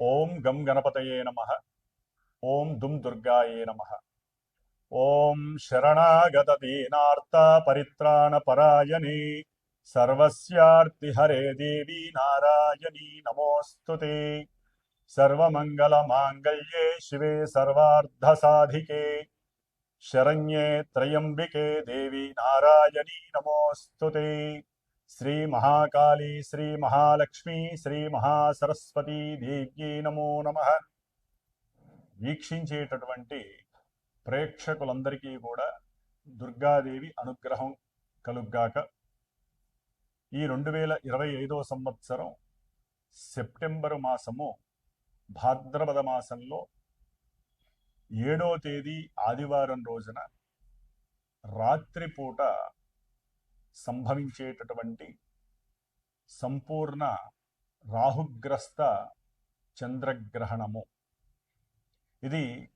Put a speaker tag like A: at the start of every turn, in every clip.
A: ఓం గం గణపతయే నమ ఓం దుమ్ దుర్గాయే నమ ఓం శరణాగత దీనార్త పరిత్రాణ పరాయణే సర్వస్యార్తి హరే దేవి నారాయణీ నమోస్తుతే సర్వమంగళ మాంగళ్యే శివే సర్వార్ధ సాధికే శరణ్యే త్రయంబికే దేవి నారాయణీ నమోస్తుతే శ్రీ మహాకాళీ శ్రీ మహాలక్ష్మి శ్రీ మహాసరస్వతి దేవ్యై నమో నమ. వీక్షించేటటువంటి ప్రేక్షకులందరికీ కూడా దుర్గాదేవి అనుగ్రహం కలుగ్గాక ఈ రెండు వేల ఇరవై ఐదో సంవత్సరం సెప్టెంబరు మాసము భాద్రపద మాసంలో ఏడో తేదీ ఆదివారం రోజున రాత్రిపూట సంభవించేటటువంటి సంపూర్ణ రాహుగ్రస్త చంద్రగ్రహణము. ఇది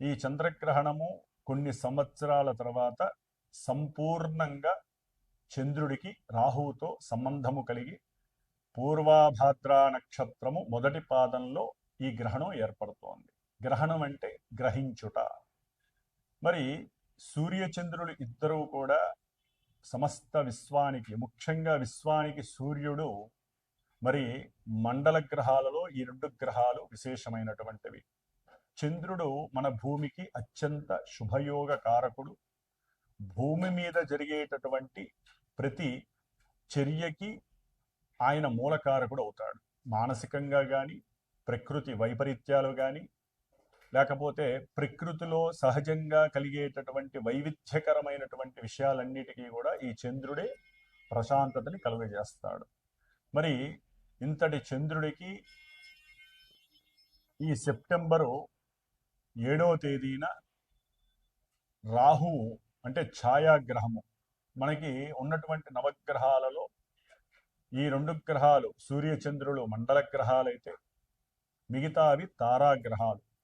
A: ఈ చంద్రగ్రహణము కొన్ని సంవత్సరాల తర్వాత సంపూర్ణంగా చంద్రుడికి రాహువుతో సంబంధము కలిగి పూర్వాభాద్ర నక్షత్రము మొదటి పాదంలో ఈ గ్రహణం ఏర్పడుతోంది. గ్రహణం అంటే గ్రహించుట. మరి సూర్యచంద్రులు ఇద్దరూ కూడా సమస్త విశ్వానికి ముఖ్యంగా విశ్వానికి సూర్యుడు మరి మండల గ్రహాలలో ఈ రెండు గ్రహాలు విశేషమైనటువంటివి. చంద్రుడు మన భూమికి అత్యంత శుభయోగ కారకుడు. భూమి మీద జరిగేటటువంటి ప్రతి చర్యకి ఆయన మూలకారకుడు అవుతాడు. మానసికంగా కానీ ప్రకృతి వైపరీత్యాలు కానీ లేకపోతే ప్రకృతిలో సహజంగా కలిగేటటువంటి వైవిధ్యకరమైనటువంటి విషయాలన్నిటికీ కూడా ఈ చంద్రుడే ప్రశాంతతని కలుగజేస్తాడు. మరి ఇంతటి చంద్రుడికి ఈ సెప్టెంబరు ఏడవ తేదీన రాహువు అంటే ఛాయాగ్రహము. మనకి ఉన్నటువంటి నవగ్రహాలలో ఈ రెండు గ్రహాలు సూర్యచంద్రులు మండల గ్రహాలైతే మిగతావి తారాగ్రహాలు.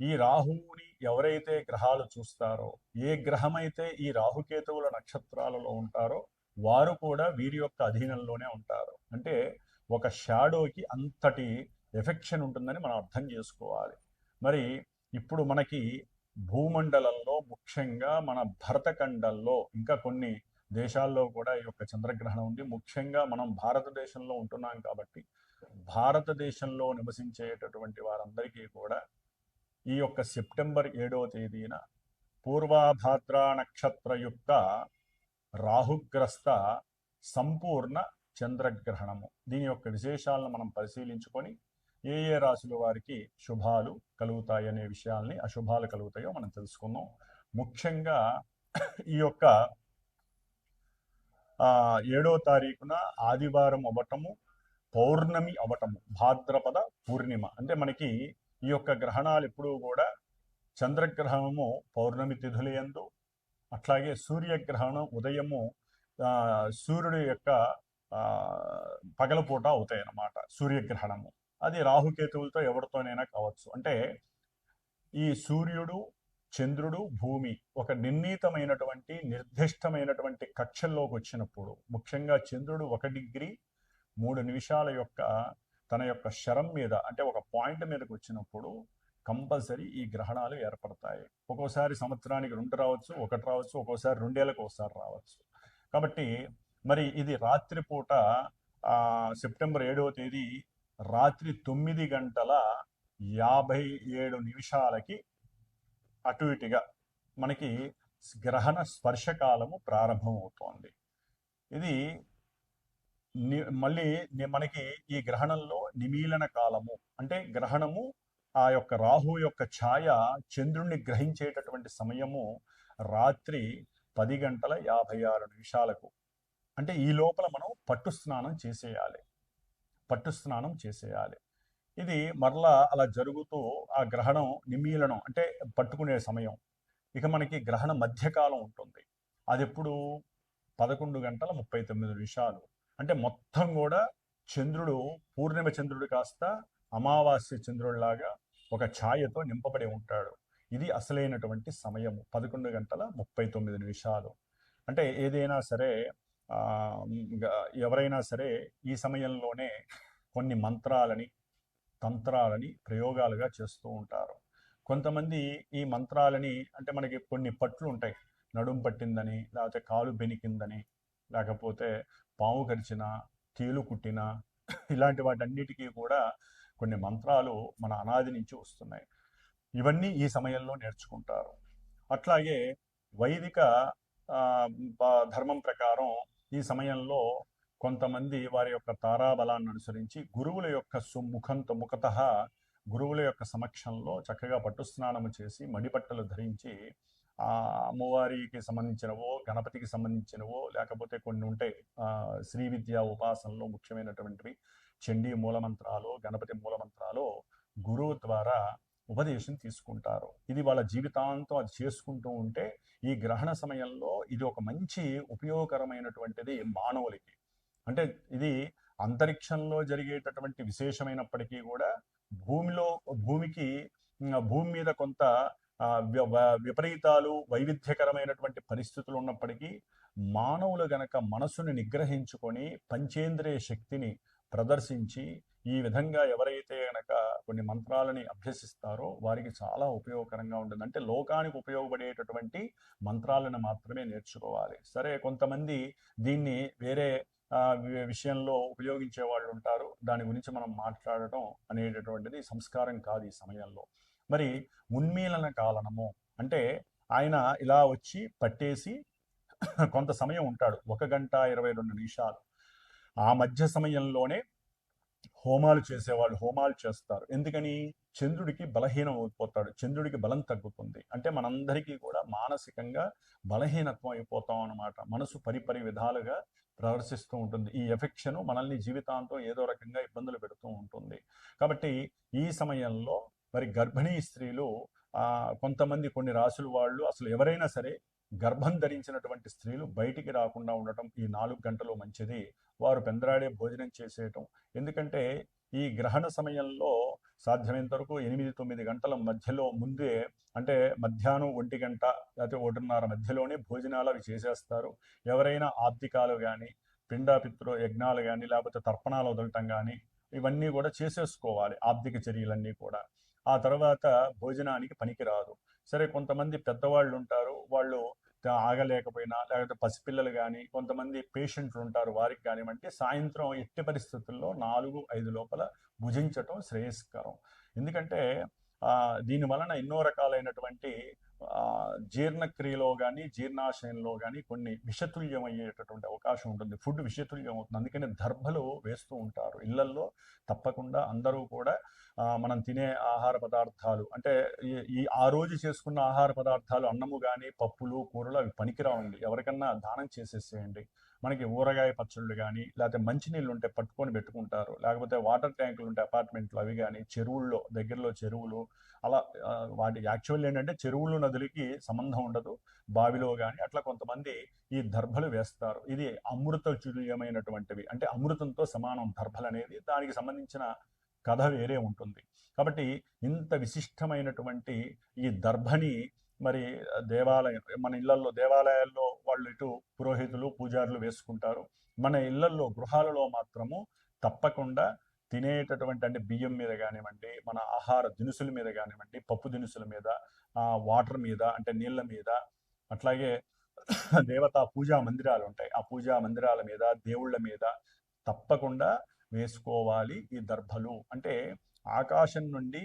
A: ఈ రాహువుని ఎవరైతే గ్రహాలు చూస్తారో ఏ గ్రహమైతే ఈ రాహుకేతువుల నక్షత్రాలలో ఉంటారో వారు కూడా వీరి యొక్క అధీనంలోనే ఉంటారు. అంటే ఒక షాడోకి అంతటి ఎఫెక్షన్ ఉంటుందని మనం అర్థం చేసుకోవాలి. మరి ఇప్పుడు మనకి భూమండలంలో ముఖ్యంగా మన భరతఖండంలో ఇంకా కొన్ని దేశాల్లో కూడా ఈ యొక్క చంద్రగ్రహణం ఉంది. ముఖ్యంగా మనం భారతదేశంలో ఉంటున్నాం కాబట్టి భారతదేశంలో నివసించేటటువంటి వారందరికీ కూడా ఈ యొక్క సెప్టెంబర్ ఏడవ తేదీన పూర్వాభాద్ర నక్షత్రయుక్త రాహుగ్రస్త సంపూర్ణ చంద్రగ్రహణము. దీని యొక్క విశేషాలను మనం పరిశీలించుకొని ఏ ఏ రాశుల వారికి శుభాలు కలుగుతాయి అనే విషయాల్ని అశుభాలు కలుగుతాయో మనం తెలుసుకుందాం. ముఖ్యంగా ఈ యొక్క ఏడో తారీఖున ఆదివారం అవ్వటము పౌర్ణమి అవటము భాద్రపద పూర్ణిమ. అంటే మనకి ఈ యొక్క గ్రహణాలు ఎప్పుడూ కూడా చంద్రగ్రహణము పౌర్ణమి తిథులయందు అట్లాగే సూర్యగ్రహణం ఉదయము సూర్యుడి యొక్క పగలపూట అవుతాయి అన్నమాట సూర్యగ్రహణము. అది రాహుకేతువులతో ఎవరితోనైనా కావచ్చు. అంటే ఈ సూర్యుడు చంద్రుడు భూమి ఒక నిర్ణీతమైనటువంటి నిర్దిష్టమైనటువంటి కక్షల్లోకి వచ్చినప్పుడు ముఖ్యంగా చంద్రుడు ఒక డిగ్రీ మూడు నిమిషాల యొక్క తన యొక్క శరం మీద అంటే ఒక పాయింట్ మీదకి వచ్చినప్పుడు కంపల్సరీ ఈ గ్రహణాలు ఏర్పడతాయి. ఒక్కోసారి సంవత్సరానికి రెండు రావచ్చు ఒకటి రావచ్చు ఒక్కోసారి రెండేళ్ళకి ఒకసారి రావచ్చు. కాబట్టి మరి ఇది రాత్రిపూట సెప్టెంబర్ ఏడవ తేదీ రాత్రి తొమ్మిది గంటల యాభై ఏడు నిమిషాలకి అటు ఇటుగా మనకి గ్రహణ స్పర్శకాలము ప్రారంభమవుతోంది. ఇది మళ్ళీ మనకి ఈ గ్రహణంలో నిమీలన కాలము అంటే గ్రహణము ఆ యొక్క రాహు యొక్క ఛాయ చంద్రుణ్ణి గ్రహించేటటువంటి సమయము రాత్రి పది గంటల యాభై ఆరు నిమిషాలకు. అంటే ఈ లోపల మనం పట్టు స్నానం చేసేయాలి. పట్టు స్నానం చేసేయాలి. ఇది మరలా అలా జరుగుతూ ఆ గ్రహణం నిమీలనం అంటే పట్టుకునే సమయం. ఇక మనకి గ్రహణ మధ్యకాలం ఉంటుంది. అది ఎప్పుడు? పదకొండు గంటల ముప్పై తొమ్మిది నిమిషాలు. అంటే మొత్తం కూడా చంద్రుడు పూర్ణిమ చంద్రుడు కాస్త అమావాస్య చంద్రుడిలాగా ఒక ఛాయతో నింపబడి ఉంటాడు. ఇది అసలైనటువంటి సమయము. పదకొండు గంటల ముప్పై తొమ్మిది నిమిషాలు. అంటే ఏదైనా సరే ఎవరైనా సరే ఈ సమయంలోనే కొన్ని మంత్రాలని తంత్రాలని ప్రయోగాలుగా చేస్తూ ఉంటారు. కొంతమంది ఈ మంత్రాలని అంటే మనకి కొన్ని పట్లు ఉంటాయి. నడుం పట్టిందని లేకపోతే కాలు బెనికిందని లేకపోతే పాము కరిచిన తేలు కుట్టిన ఇలాంటి వాటన్నిటికీ కూడా కొన్ని మంత్రాలు మన అనాది నుంచి వస్తున్నాయి. ఇవన్నీ ఈ సమయంలో నేర్చుకుంటారు. అట్లాగే వైదిక ధర్మం ప్రకారం ఈ సమయంలో కొంతమంది వారి యొక్క తారాబలాన్ని అనుసరించి గురువుల యొక్క సుముఖంతో ముఖత గురువుల యొక్క సమక్షంలో చక్కగా పట్టు స్నానము చేసి మడిపట్టలు ధరించి అమ్మవారికి సంబంధించినవో గణపతికి సంబంధించినవో లేకపోతే కొన్ని ఉంటాయి శ్రీ విద్యా ఉపాసనలో ముఖ్యమైనటువంటివి. చండీ మూలమంత్రాలు గణపతి మూలమంత్రాలు గురువు ద్వారా ఉపదేశం తీసుకుంటారు. ఇది వాళ్ళ జీవితాంతం అది చేసుకుంటూ ఉంటే ఈ గ్రహణ సమయంలో ఇది ఒక మంచి ఉపయోగకరమైనటువంటిది మానవులకి. అంటే ఇది అంతరిక్షంలో జరిగేటటువంటి విశేషమైనప్పటికీ కూడా భూమిలో భూమికి భూమి మీద కొంత విపరీతాలు వైవిధ్యకరమైనటువంటి పరిస్థితులు ఉన్నప్పటికీ మానవులు గనక మనసుని నిగ్రహించుకొని పంచేంద్రియ శక్తిని ప్రదర్శించి ఈ విధంగా ఎవరైతే గనక కొన్ని మంత్రాలని అభ్యసిస్తారో వారికి చాలా ఉపయోగకరంగా ఉంటుంది. అంటే లోకానికి ఉపయోగపడేటటువంటి మంత్రాలను మాత్రమే నేర్చుకోవాలి. సరే కొంతమంది దీన్ని వేరే విషయంలో ఉపయోగించే వాళ్ళు ఉంటారు. దాని గురించి మనం మాట్లాడటం అనేటటువంటిది సంస్కారం కాదు ఈ సమయంలో. మరి ఉన్మీలన కాలనము. అంటే ఆయన ఇలా వచ్చి పట్టేసి కొంత సమయం ఉంటాడు. ఒక గంట ఇరవై రెండు నిమిషాలు. ఆ మధ్య సమయంలోనే హోమాలు చేసేవాళ్ళు హోమాలు చేస్తారు. ఎందుకని? చంద్రుడికి బలహీనం అయిపోతాడు చంద్రుడికి బలం తగ్గుతుంది. అంటే మనందరికీ కూడా మానసికంగా బలహీనత్వం అయిపోతాం అన్నమాట. మనసు పరిపరి విధాలుగా ప్రదర్శిస్తూ ఉంటుంది. ఈ ఎఫెక్షన్ మనల్ని జీవితాంతం ఏదో రకంగా ఇబ్బందులు పెడుతూ ఉంటుంది. కాబట్టి ఈ సమయంలో మరి గర్భిణీ స్త్రీలు కొంతమంది కొన్ని రాసుల వాళ్ళు అసలు ఎవరైనా సరే గర్భం ధరించినటువంటి స్త్రీలు బయటికి రాకుండా ఉండటం ఈ నాలుగు గంటలు మంచిది. వారు పెందరాడే భోజనం చేసేయటం. ఎందుకంటే ఈ గ్రహణ సమయంలో సాధ్యమైనంత వరకు ఎనిమిది తొమ్మిది గంటల మధ్యలో ముందే అంటే మధ్యాహ్నం ఒంటి గంట లేకపోతే ఒకటిన్నర మధ్యలోనే భోజనాలు అవి చేసేస్తారు. ఎవరైనా ఆబ్దికాలు కానీ పిండాపిత్రు యజ్ఞాలు కానీ లేకపోతే తర్పణాలు వదలటం కానీ ఇవన్నీ కూడా చేసేసుకోవాలి ఆబ్దిక చర్యలన్నీ కూడా. ఆ తర్వాత భోజనానికి పనికిరాదు. సరే కొంతమంది పెద్దవాళ్ళు ఉంటారు వాళ్ళు ఆగలేకపోయినా లేకపోతే పసిపిల్లలు కానీ కొంతమంది పేషెంట్లు ఉంటారు వారికి కానివ్వండి సాయంత్రం ఎట్టి పరిస్థితుల్లో నాలుగు ఐదు లోపల భుజించటం శ్రేయస్కరం. ఎందుకంటే దీని వలన ఎన్నో రకాలైనటువంటి జీర్ణక్రియలో కానీ జీర్ణాశయంలో కానీ కొన్ని విషతుల్యం అయ్యేటటువంటి అవకాశం ఉంటుంది. ఫుడ్ విషతుల్యం అవుతుంది అందుకనే దర్భలు వేస్తూ ఉంటారు. ఇళ్ళల్లో తప్పకుండా అందరూ కూడా మనం తినే ఆహార పదార్థాలు అంటే ఈ ఈ ఆ రోజు చేసుకున్న ఆహార పదార్థాలు అన్నము కానీ పప్పులు కూరలు అవి పనికిరావండి. ఎవరికన్నా దానం చేసేసేయండి. మనకి ఊరగాయ పచ్చళ్ళు కానీ లేకపోతే మంచినీళ్ళు ఉంటే పట్టుకొని పెట్టుకుంటారు. లేకపోతే వాటర్ ట్యాంకులు ఉంటే అపార్ట్మెంట్లు అవి కానీ చెరువుల్లో దగ్గరలో చెరువులు అలా వాటి యాక్చువల్ ఏంటంటే చెరువులు నదులకి సంబంధం ఉండదు. బావిలో కానీ అట్లా కొంతమంది ఈ దర్భలు వేస్తారు. ఇది అమృతచుల్యమైనటువంటివి అంటే అమృతంతో సమానం దర్భలు అనేది దానికి సంబంధించిన కథ వేరే ఉంటుంది. కాబట్టి ఇంత విశిష్టమైనటువంటి ఈ దర్భని మరి దేవాలయం మన ఇళ్ళలో దేవాలయాల్లో వాళ్ళు ఇటు పురోహితులు పూజారులు వేసుకుంటారు. మన ఇళ్ళలో గృహాలలో మాత్రము తప్పకుండా తినేటటువంటి అంటే బియ్యం మీద కానివ్వండి మన ఆహార దినుసుల మీద కానివ్వండి పప్పు దినుసుల మీద వాటర్ మీద అంటే నీళ్ళ మీద అట్లాగే దేవతా పూజా మందిరాలు ఉంటాయి. ఆ పూజా మందిరాల మీద దేవుళ్ళ మీద తప్పకుండా వేసుకోవాలి ఈ దర్భలు. అంటే ఆకాశం నుండి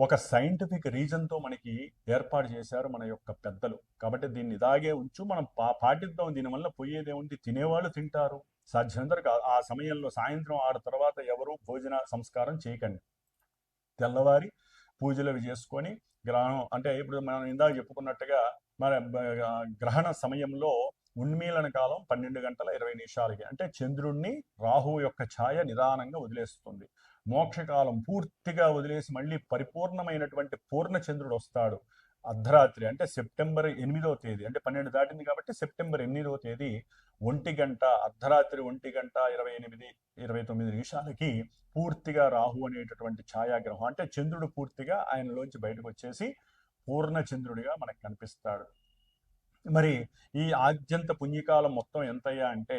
A: ఒక సైంటిఫిక్ రీజన్తో మనకి ఏర్పాటు చేశారు మన యొక్క పెద్దలు. కాబట్టి దీన్ని ఇదాగే ఉంచు మనం పా పాటిద్దాం. దీనివల్ల పోయేదేముంది? తినేవాళ్ళు తింటారు. సాధ్యమంతరకు ఆ- సమయంలో సాయంత్రం ఆరు తర్వాత ఎవరు భోజన సంస్కారం చేయకండి. తెల్లవారి పూజలు అవి చేసుకొని గ్రహణం అంటే ఇప్పుడు మనం ఇందాక చెప్పుకున్నట్టుగా మన గ్రహణ సమయంలో ఉన్మీలన కాలం పన్నెండు గంటల ఇరవై నిమిషాలకి. అంటే చంద్రుణ్ణి రాహువు యొక్క ఛాయ నిదానంగా వదిలేస్తుంది. మోక్షకాలం పూర్తిగా వదిలేసి మళ్ళీ పరిపూర్ణమైనటువంటి పూర్ణచంద్రుడు వస్తాడు అర్ధరాత్రి అంటే సెప్టెంబర్ ఎనిమిదవ తేదీ. అంటే పన్నెండు దాటింది కాబట్టి సెప్టెంబర్ ఎనిమిదవ తేదీ ఒంటి గంట అర్ధరాత్రి ఒంటి గంట ఇరవై ఎనిమిది ఇరవై తొమ్మిది నిమిషాలకి పూర్తిగా రాహు అనేటటువంటి ఛాయాగ్రహం. అంటే చంద్రుడు పూర్తిగా ఆయనలోంచి బయటకు వచ్చేసి పూర్ణచంద్రుడిగా మనకు కనిపిస్తాడు. మరి ఈ ఆద్యంత పుణ్యకాలం మొత్తం ఎంతయ్యా అంటే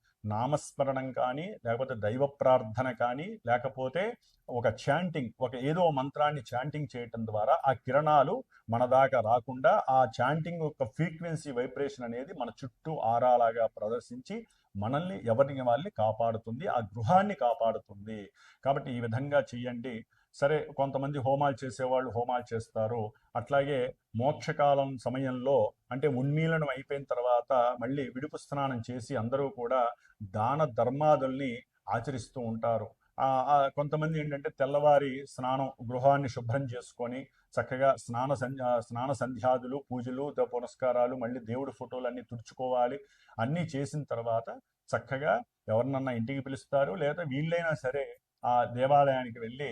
A: నామస్మరణం కానీ లేకపోతే దైవ ప్రార్థన కానీ లేకపోతే ఒక చాంటింగ్ ఒక ఏదో మంత్రాన్ని చాంటింగ్ చేయటం ద్వారా ఆ కిరణాలు మన దాకా రాకుండా ఆ చాంటింగ్ యొక్క ఫ్రీక్వెన్సీ వైబ్రేషన్ అనేది మన చుట్టూ ఆరాలాగా ప్రదర్శించి మనల్ని ఎవరిని వాళ్ళని కాపాడుతుంది ఆ గృహాన్ని కాపాడుతుంది. కాబట్టి ఈ విధంగా చెయ్యండి సరే కొంతమంది హోమాలు చేసేవాళ్ళు హోమాలు చేస్తారు. అట్లాగే మోక్షకాలం సమయంలో అంటే ఉన్మీలనం అయిపోయిన తర్వాత మళ్ళీ విడుపు స్నానం చేసి అందరూ కూడా దాన ధర్మాదుల్ని ఆచరిస్తూ ఉంటారు. కొంతమంది ఏంటంటే తెల్లవారి స్నానం గృహాన్ని శుభ్రం చేసుకొని చక్కగా స్నాన సంధ్యా స్నాన సంధ్యాదులు పూజలు పునస్కారాలు మళ్ళీ దేవుడి ఫోటోలన్నీ తుడుచుకోవాలి. అన్నీ చేసిన తర్వాత చక్కగా ఎవరినన్నా ఇంటికి పిలుస్తారు. లేదా వీళ్ళైనా సరే ఆ దేవాలయానికి వెళ్ళి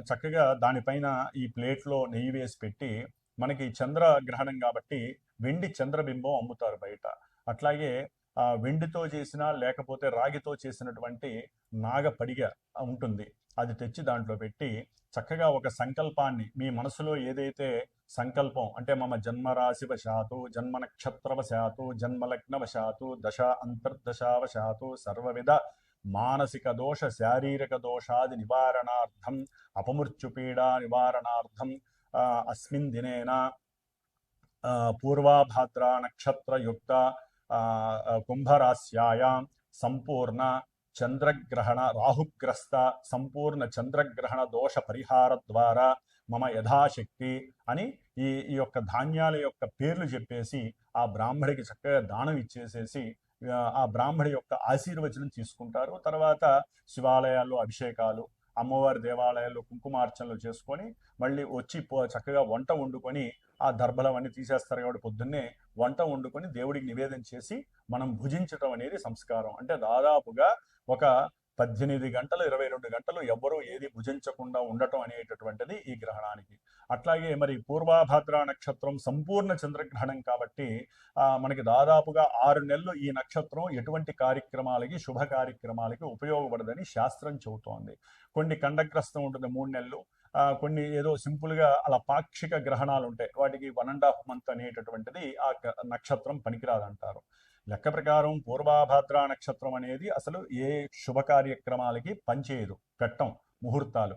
A: చక్కగా దానిపైన ఈ ప్లేట్లో నెయ్యి వేసి పెట్టి మనకి చంద్రగ్రహణం కాబట్టి వెండి చంద్రబింబం అమ్ముతారు బయట. అట్లాగే ఆ, వెండితో చేసిన లేకపోతే రాగితో చేసినటువంటి నాగపడిగ ఉంటుంది. అది తెచ్చి దాంట్లో పెట్టి చక్కగా ఒక సంకల్పాన్ని మీ మనసులో ఏదైతే సంకల్పం అంటే మమ జన్మరాశివ శాతు జన్మ నక్షత్రవశాతు జన్మలగ్నవశాతు జన్మలగ్న వశాతు దశ అంతర్దశావశాతు సర్వవిధ మానసిక దోష శారీరక దోషాది నివారణార్థం అపమృత్యుపీడా నివారణార్థం అస్మిన్ దినేన పూర్వాభాద్ర నక్షత్రయుక్త ఆ, కుంభరాశ్యాయాం సంపూర్ణ చంద్రగ్రహణ రాహుగ్రస్త సంపూర్ణ చంద్రగ్రహణ దోష పరిహార ద్వారా మమ యథాశక్తి అని ఈ ఈ యొక్క ధాన్యాల యొక్క పేర్లు చెప్పేసి ఆ బ్రాహ్మడికి చక్కగా దానం ఇచ్చేసేసి ఆ, బ్రాహ్మడి యొక్క ఆశీర్వచనం తీసుకుంటారు. తర్వాత శివాలయాల్లో అభిషేకాలు అమ్మవారి దేవాలయాల్లో కుంకుమార్చనలు చేసుకొని మళ్ళీ వచ్చి చక్కగా వంట వండుకొని ఆ దర్భలం అన్ని తీసేస్తారు కాబట్టి పొద్దున్నే వంట వండుకొని దేవుడికి నివేదన చేసి మనం భుజించటం అనేది సంస్కారం. అంటే దాదాపుగా ఒక పద్దెనిమిది గంటలు ఇరవై రెండు గంటలు ఎవ్వరూ ఏది భుజించకుండా ఉండటం అనేటటువంటిది ఈ గ్రహణానికి. అట్లాగే మరి పూర్వాభాద్ర నక్షత్రం సంపూర్ణ చంద్రగ్రహణం కాబట్టి మనకి దాదాపుగా ఆరు నెలలు ఈ నక్షత్రం ఎటువంటి కార్యక్రమాలకి శుభ కార్యక్రమాలకి ఉపయోగపడదని శాస్త్రం చెబుతోంది. కొన్ని కండగ్రస్తం ఉంటుంది మూడు నెలలు కొన్ని ఏదో సింపుల్గా అలా పాక్షిక గ్రహణాలు ఉంటాయి. వాటికి వన్ అండ్ హాఫ్ మంత్ అనేటటువంటిది ఆ నక్షత్రం పనికిరాదంటారు. లెక్క ప్రకారం పూర్వాభాద్ర నక్షత్రం అనేది అసలు ఏ శుభ కార్యక్రమాలకి పనిచేయదు. పెట్టం ముహూర్తాలు.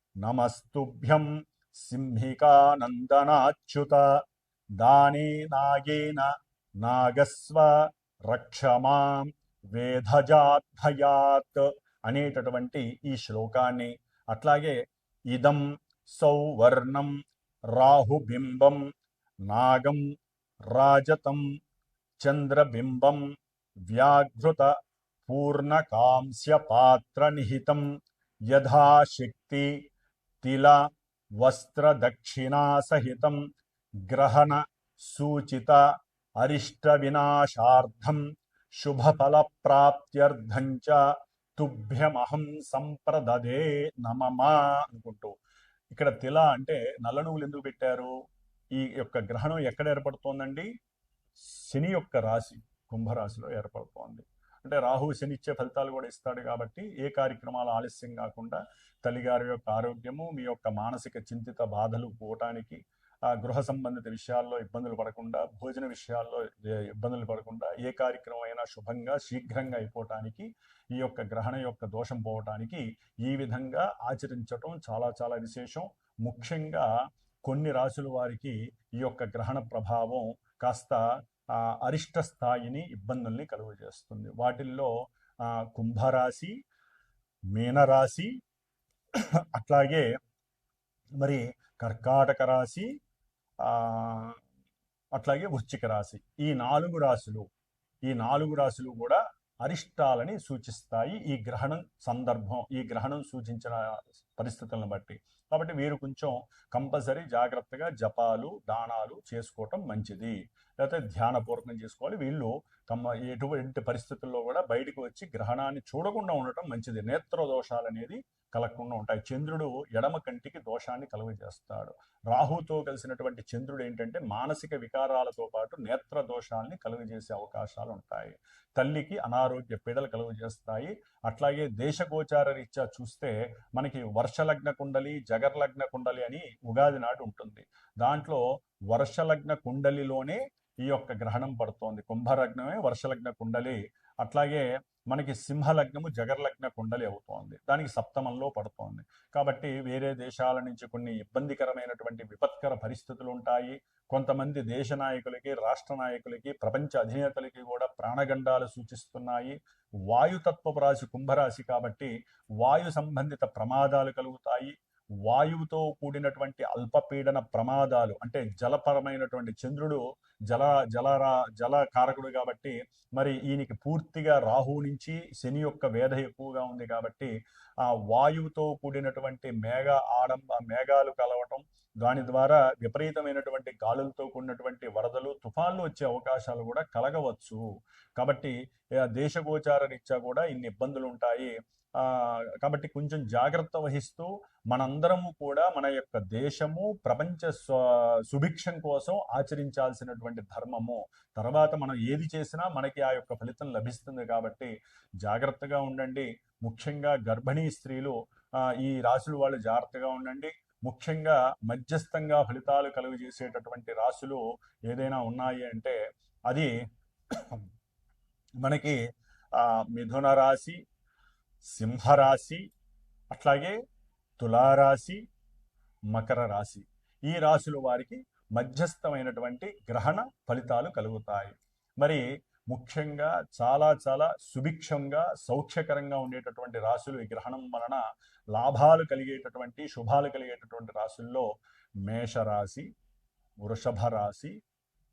A: నమస్తుభ్యం సింహికానందనాచ్యుత దానే నాగేన నాగస్వ రక్షమాం వేధజాద్భయాత్ అనేటటువంటి ఈ శ్లోకాన్ని. అట్లాగే ఇదం సౌవర్ణం రాహుబింబం నాగం రాజతం చంద్రబింబం వ్యాఘృత పూర్ణకాంస్య పాత్ర నిహితం యథాశక్తి తిల వస్త్రదక్షిణాసహితం గ్రహణ సూచిత అరిష్ట వినాశార్థం శుభఫల చ తుభ్యమహం సంప్రదదే నమమా అనుకుంటూ. ఇక్కడ తిల అంటే నల్ల నువ్వులు ఎందుకు పెట్టారు? ఈ యొక్క గ్రహణం ఎక్కడ ఏర్పడుతోందండి? శని యొక్క రాశి కుంభరాశిలో ఏర్పడుతోంది. అంటే రాహు శని ఇచ్చే ఫలితాలు కూడా ఇస్తాడు కాబట్టి ఏ కార్యక్రమాలు ఆలస్యం కాకుండా తల్లిగారి యొక్క ఆరోగ్యము మీ యొక్క మానసిక చింతిత బాధలు పోవటానికి ఆ గృహ సంబంధిత విషయాల్లో ఇబ్బందులు పడకుండా భోజన విషయాల్లో ఇబ్బందులు పడకుండా ఏ కార్యక్రమం అయినా శుభంగా శీఘ్రంగా అయిపోవటానికి ఈ యొక్క గ్రహణ యొక్క దోషం పోవటానికి ఈ విధంగా ఆచరించటం చాలా చాలా విశేషం. ముఖ్యంగా కొన్ని రాసుల వారికి ఈ యొక్క గ్రహణ ప్రభావం కాస్త అరిష్ట స్థాయిని ఇబ్బందుల్ని కలుగజేస్తుంది వాటిల్లో కుంభరాశి మీనరాశి అట్లాగే మరి కర్కాటక రాశి అట్లాగే వృశ్చిక రాశి. ఈ నాలుగు రాశులు ఈ నాలుగు రాశులు కూడా అరిష్టాలని సూచిస్తాయి ఈ గ్రహణం సందర్భం ఈ గ్రహణం సూచించిన పరిస్థితులను బట్టి. కాబట్టి వీరు కొంచెం కంపల్సరీ జాగ్రత్తగా జపాలు దానాలు చేసుకోవటం మంచిది. లేకపోతే ధ్యానపూర్వకం చేసుకోవాలి. వీళ్ళు తమ ఎటువంటి పరిస్థితుల్లో కూడా బయటకు వచ్చి గ్రహణాన్ని చూడకుండా ఉండటం మంచిది. నేత్ర దోషాలు అనేది కలగకుండా ఉంటాయి. చంద్రుడు ఎడమ కంటికి దోషాన్ని కలుగజేస్తాడు. రాహుతో కలిసినటువంటి చంద్రుడు ఏంటంటే మానసిక వికారాలతో పాటు నేత్ర దోషాల్ని కలుగజేసే అవకాశాలు ఉంటాయి. తల్లికి అనారోగ్య పీడలు కలుగజేస్తాయి. అట్లాగే దేశగోచార రీత్యా చూస్తే మనకి వర్షలగ్న కుండలి జగర్లగ్న కుండలి అని ఉగాది నాడు ఉంటుంది. దాంట్లో వర్షలగ్న కుండలిలోనే ఈ యొక్క గ్రహణం పడుతోంది. కుంభలగ్నమే వర్షలగ్న కుండలి అట్లాగే మనకి సింహలగ్నము జగర్లగ్న కుండలి అవుతోంది. దానికి సప్తమంలో పడుతోంది. కాబట్టి వేరే దేశాల నుంచి కొన్ని ఇబ్బందికరమైనటువంటి విపత్కర పరిస్థితులు ఉంటాయి కొంతమంది దేశ నాయకులకి రాష్ట్ర నాయకులకి ప్రపంచ అధినేతలకి కూడా ప్రాణగండాలు సూచిస్తున్నాయి. వాయుతత్వపు రాశి కుంభరాశి కాబట్టి వాయు సంబంధిత ప్రమాదాలు కలుగుతాయి. వాయువుతో కూడినటువంటి అల్పపీడన ప్రమాదాలు అంటే జలపరమైనటువంటి చంద్రుడు జల జలరా జల కారకుడు కాబట్టి మరి ఈయనకి పూర్తిగా రాహు నుంచి శని యొక్క వేధ ఎక్కువగా ఉంది కాబట్టి ఆ వాయువుతో కూడినటువంటి మేఘ ఆడంబ మేఘాలు కలవటం దాని ద్వారా విపరీతమైనటువంటి గాలులతో కూడినటువంటి వరదలు తుఫాన్లు వచ్చే అవకాశాలు కూడా కలగవచ్చు. కాబట్టి దేశగోచార రీత్యా కూడా ఇన్ని ఇబ్బందులు ఉంటాయి. కాబట్టి కొంచెం జాగ్రత్త వహిస్తూ మనందరము కూడా మన యొక్క దేశము ప్రపంచ సుభిక్షం కోసం ఆచరించాల్సినటువంటి ధర్మము. తర్వాత మనం ఏది చేసినా మనకి ఆ యొక్క ఫలితం లభిస్తుంది కాబట్టి జాగ్రత్తగా ఉండండి. ముఖ్యంగా గర్భిణీ స్త్రీలు ఈ రాశులు వాళ్ళు జాగ్రత్తగా ఉండండి. ముఖ్యంగా మధ్యస్థంగా ఫలితాలు కలుగజేసేటటువంటి రాశులు ఏదైనా ఉన్నాయి అంటే అది మనకి మిథున రాశి సింహరాశి అట్లాగే తులారాశి మకర రాశి. ఈ రాశుల వారికి మధ్యస్థమైనటువంటి గ్రహణ ఫలితాలు కలుగుతాయి. మరి ముఖ్యంగా చాలా చాలా సుభిక్షంగా సౌఖ్యకరంగా ఉండేటటువంటి రాశులు ఈ గ్రహణం వలన లాభాలు కలిగేటటువంటి శుభాలు కలిగేటటువంటి రాశుల్లో మేషరాశి వృషభ రాశి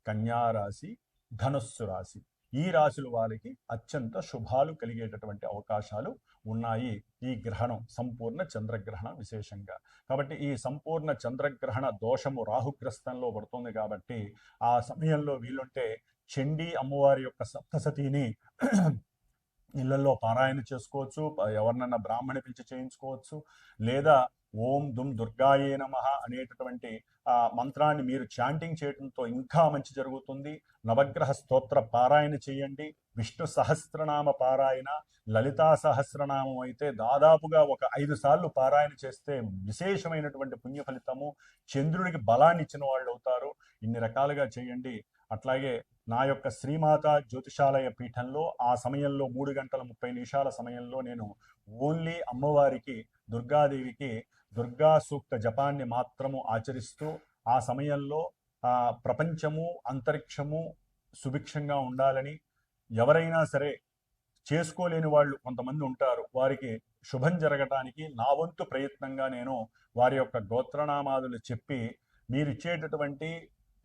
A: కన్యా రాశి ధనుస్సు రాశి. ఈ రాశుల వారికి అత్యంత శుభాలు కలిగేటటువంటి అవకాశాలు ఉన్నాయి ఈ గ్రహణం సంపూర్ణ చంద్రగ్రహణం విశేషంగా. కాబట్టి ఈ సంపూర్ణ చంద్రగ్రహణ దోషము రాహుగ్రస్తంలో పడుతుంది కాబట్టి ఆ సమయంలో వీలుంటే చండీ అమ్మవారి యొక్క సప్తసతిని ఇళ్ళలో పారాయణ చేసుకోవచ్చు ఎవరినన్నా బ్రాహ్మణి పిలిచి చేయించుకోవచ్చు లేదా ఓం దుమ్ దుర్గాయే నమ అనేటటువంటి ఆ మంత్రాన్ని మీరు చాంటింగ్ చేయడంతో ఇంకా మంచి జరుగుతుంది. నవగ్రహ స్తోత్ర పారాయణ చేయండి. విష్ణు సహస్రనామ పారాయణ లలితా సహస్రనామం అయితే దాదాపుగా ఒక ఐదు సార్లు పారాయణ చేస్తే విశేషమైనటువంటి పుణ్య ఫలితము. చంద్రుడికి బలాన్ని ఇచ్చిన వాళ్ళు అవుతారు ఇన్ని రకాలుగా చేయండి. అట్లాగే నా యొక్క శ్రీమాత జ్యోతిషాలయ పీఠంలో ఆ సమయంలో మూడు గంటల ముప్పై నిమిషాల సమయంలో నేను ఓన్లీ అమ్మవారికి దుర్గాదేవికి దుర్గా సూక్త జపాన్ని మాత్రము ఆచరిస్తూ ఆ సమయంలో ప్రపంచము అంతరిక్షము సుభిక్షంగా ఉండాలని ఎవరైనా సరే చేసుకోలేని వాళ్ళు కొంతమంది ఉంటారు. వారికి శుభం జరగటానికి నా వంతు ప్రయత్నంగా నేను వారి యొక్క గోత్రనామాదులు చెప్పి మీరు ఇచ్చేటటువంటి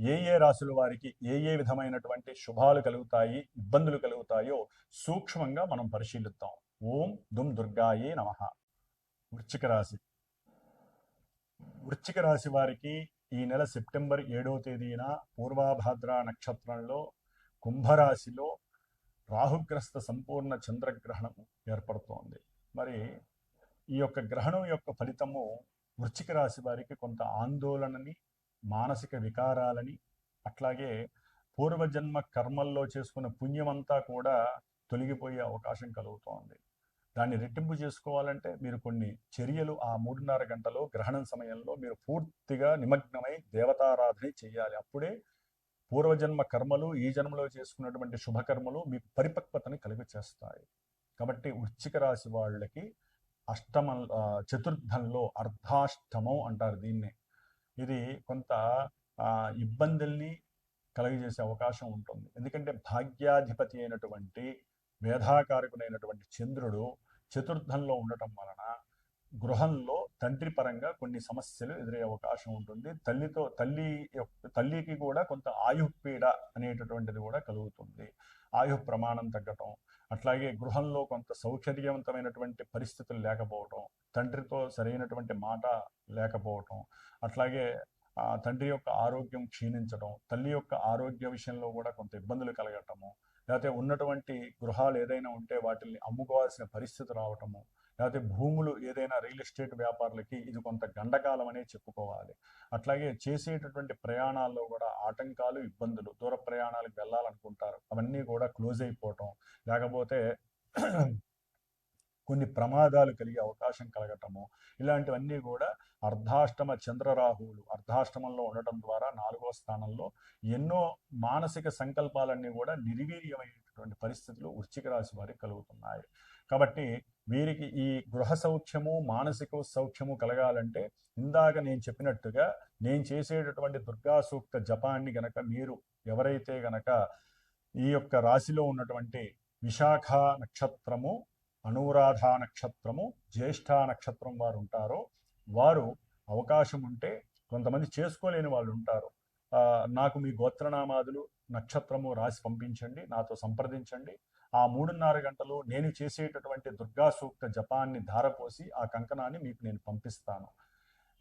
A: ఏ ఏ రాశుల వారికి ఏ ఏ విధమైనటువంటి శుభాలు కలుగుతాయి ఇబ్బందులు కలుగుతాయో సూక్ష్మంగా మనం పరిశీలిద్దాం. ఓం దుమ్ దుర్గాయే నమ. వృశ్చిక రాశి. వృశ్చిక రాశి వారికి ఈ నెల సెప్టెంబర్ ఏడవ తేదీన పూర్వాభాద్ర నక్షత్రంలో కుంభరాశిలో రాహుగ్రస్త సంపూర్ణ చంద్రగ్రహణం ఏర్పడుతోంది. మరి ఈ యొక్క గ్రహణం యొక్క ఫలితము వృశ్చిక రాశి వారికి కొంత ఆందోళనని మానసిక వికారాలని అట్లాగే పూర్వజన్మ కర్మల్లో చేసుకున్న పుణ్యమంతా కూడా తొలగిపోయే అవకాశం కలుగుతోంది. దాన్ని రెట్టింపు చేసుకోవాలంటే మీరు కొన్ని చర్యలు ఆ మూడున్నర గంటలో గ్రహణం సమయంలో మీరు పూర్తిగా నిమగ్నమై దేవతారాధన చేయాలి. అప్పుడే పూర్వజన్మ కర్మలు ఈ జన్మలో చేసుకున్నటువంటి శుభకర్మలు మీ పరిపక్వతని కలుగ చేస్తాయి కాబట్టి వృశ్చిక రాశి వాళ్ళకి అష్టమ చతుర్థంలో అర్ధాష్టమం అంటారు దీన్నే. ఇది కొంత ఇబ్బందుల్ని కలుగజేసే అవకాశం ఉంటుంది. ఎందుకంటే భాగ్యాధిపతి అయినటువంటి వేధాకారకుడైనటువంటి చంద్రుడు చతుర్థంలో ఉండటం వలన గృహంలో తండ్రి పరంగా కొన్ని సమస్యలు ఎదురయ్యే అవకాశం ఉంటుంది. తల్లితో తల్లి తల్లికి కూడా కొంత ఆయుపీడ అనేటటువంటిది కూడా కలుగుతుంది. ఆయు ప్రమాణం తగ్గటం అట్లాగే గృహంలో కొంత సౌకర్యవంతమైనటువంటి పరిస్థితులు లేకపోవటం తండ్రితో సరైనటువంటి మాట లేకపోవటం అట్లాగే తండ్రి యొక్క ఆరోగ్యం క్షీణించడం తల్లి యొక్క ఆరోగ్య విషయంలో కూడా కొంత ఇబ్బందులు కలగటము లేకపోతే ఉన్నటువంటి గృహాలు ఏదైనా ఉంటే వాటిని అమ్ముకోవాల్సిన పరిస్థితి రావటము లేకపోతే భూములు ఏదైనా రియల్ ఎస్టేట్ వ్యాపారులకి ఇది కొంత గండకాలం అనే చెప్పుకోవాలి. అట్లాగే చేసేటటువంటి ప్రయాణాల్లో కూడా ఆటంకాలు ఇబ్బందులు దూర ప్రయాణాలకు వెళ్ళాలనుకుంటారు. అవన్నీ కూడా క్లోజ్ అయిపోవటం లేకపోతే కొన్ని ప్రమాదాలు కలిగే అవకాశం కలగటము ఇలాంటివన్నీ కూడా అర్ధాష్టమ చంద్రరాహువులు అర్ధాష్టమంలో ఉండటం ద్వారా నాలుగో స్థానంలో ఎన్నో మానసిక సంకల్పాలన్నీ కూడా నిర్వీర్యమైనటువంటి పరిస్థితులు వృశ్చిక రాశి వారికి కలుగుతున్నాయి. కాబట్టి వీరికి ఈ గృహ సౌఖ్యము మానసిక సౌఖ్యము కలగాలంటే ఇందాక నేను చెప్పినట్టుగా నేను చేసేటటువంటి దుర్గా సూక్త జపాన్ని గనక మీరు ఎవరైతే గనక ఈ యొక్క రాశిలో ఉన్నటువంటి విశాఖ నక్షత్రము అనురాధ నక్షత్రము జ్యేష్ఠ నక్షత్రం వారు ఉంటారో వారు అవకాశం ఉంటే కొంతమంది చేసుకోలేని వాళ్ళు ఉంటారు. నాకు మీ గోత్రనామాదులు నక్షత్రము రాసి పంపించండి నాతో సంప్రదించండి. ఆ మూడున్నర గంటలు నేను చేసేటటువంటి దుర్గా సూక్త జపాన్ని ధారపోసి ఆ కంకణాన్ని మీకు నేను పంపిస్తాను.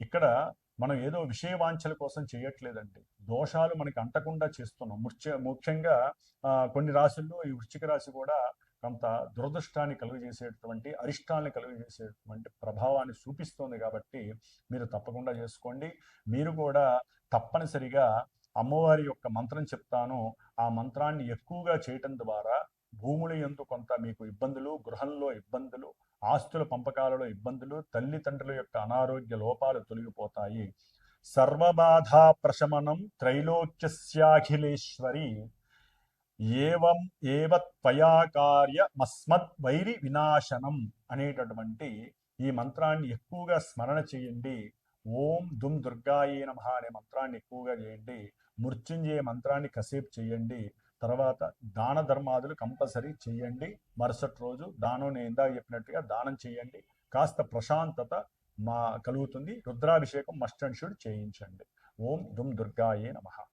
A: ఇక్కడ మనం ఏదో విషయవాంఛల కోసం చేయట్లేదండి. దోషాలు మనకి అంటకుండా చేస్తున్నాం. ముఖ్య ముఖ్యంగా కొన్ని రాశుల్లో ఈ వృశ్చిక రాశి కూడా కొంత దురదృష్టాన్ని కలుగజేసేటటువంటి అరిష్టాన్ని కలుగజేసేటటువంటి ప్రభావాన్ని చూపిస్తోంది కాబట్టి మీరు తప్పకుండా చేసుకోండి. మీరు కూడా తప్పనిసరిగా అమ్మవారి యొక్క మంత్రం చెప్తాను. ఆ మంత్రాన్ని ఎక్కువగా చేయటం ద్వారా భూముల ఎందు కొంత మీకు ఇబ్బందులు గృహంలో ఇబ్బందులు ఆస్తుల పంపకాలలో ఇబ్బందులు తల్లిదండ్రుల యొక్క అనారోగ్య లోపాలు తొలగిపోతాయి. సర్వబాధా ప్రశమనం త్రైలోక్యస్యాఖిలేశ్వరి ఏవం ఏవ త్వయా కార్యమస్మత్ వైరి వినాశనం అనేటటువంటి ఈ మంత్రాన్ని ఎక్కువగా స్మరణ చేయండి. ఓం దుమ్ దుర్గాయే నమ అనే మంత్రాన్ని ఎక్కువగా చేయండి. మృత్యుంజయ మంత్రాన్ని కసేపు చేయండి. తర్వాత దాన ధర్మాదులు కంపల్సరీ చేయండి మరుసటి రోజు దానం నేను ఇందాక చెప్పినట్టుగా దానం చేయండి కాస్త ప్రశాంతత మా కలుగుతుంది. రుద్రాభిషేకం మస్ట్ అండ్ షుడ్ చేయించండి. ఓం దుమ్ దుర్గాయే నమ.